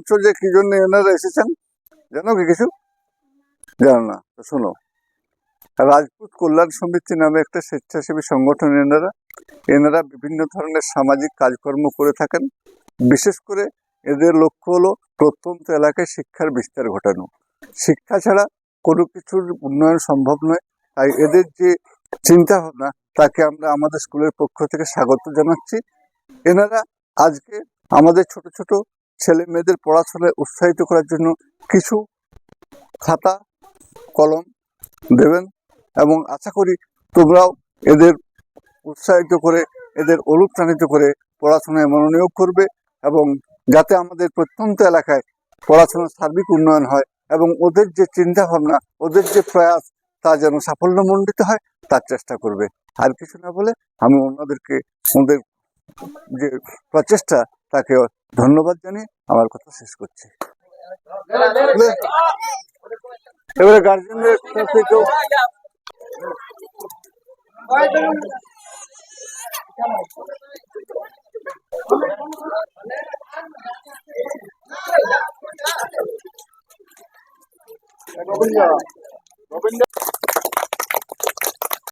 শুনছো যে কি জন্য এনারা এসেছেন, জানো কি কিছু? জানো না, তো শোনো। রাজপুত কল্যাণ সমিতি নামে একটা স্বেচ্ছাসেবী সংগঠন এনারা এনারা বিভিন্ন ধরনের সামাজিক কাজকর্ম করে থাকেন। বিশেষ করে এদের লক্ষ্য হলো প্রত্যন্ত এলাকায় শিক্ষার বিস্তার ঘটানো। শিক্ষা ছাড়া কোনো কিছুর উন্নয়ন সম্ভব নয়। তাই এদের যে চিন্তা ভাবনা তাকে আমরা আমাদের স্কুলের পক্ষ থেকে স্বাগত জানাচ্ছি। এনারা আজকে আমাদের ছোট ছোট ছেলে মেয়েদের পড়াশোনায় উৎসাহিত করার জন্য কিছু খাতা, কলম দেবেন এবং আশা করি তোমরাও এদের উৎসাহিত করে, এদের অনুপ্রাণিত করে পড়াশোনায় মনোনিয়োগ করবে এবং যাতে আমাদের প্রত্যন্ত এলাকায় পড়াশোনার সার্বিক উন্নয়ন হয় এবং ওদের যে চিন্তা ভাবনা ওদের যে প্রয়াস তা যেন সাফল্যমণ্ডিত হয়, তার চেষ্টা করবে। আর কিছু না বলে আমি ওনাদেরকে ওদের যে প্রচেষ্টা তাকে ধন্যবাদ জানিয়ে আমার কথা শেষ করছি। এবারে গার্জেনদের কাছে কেউ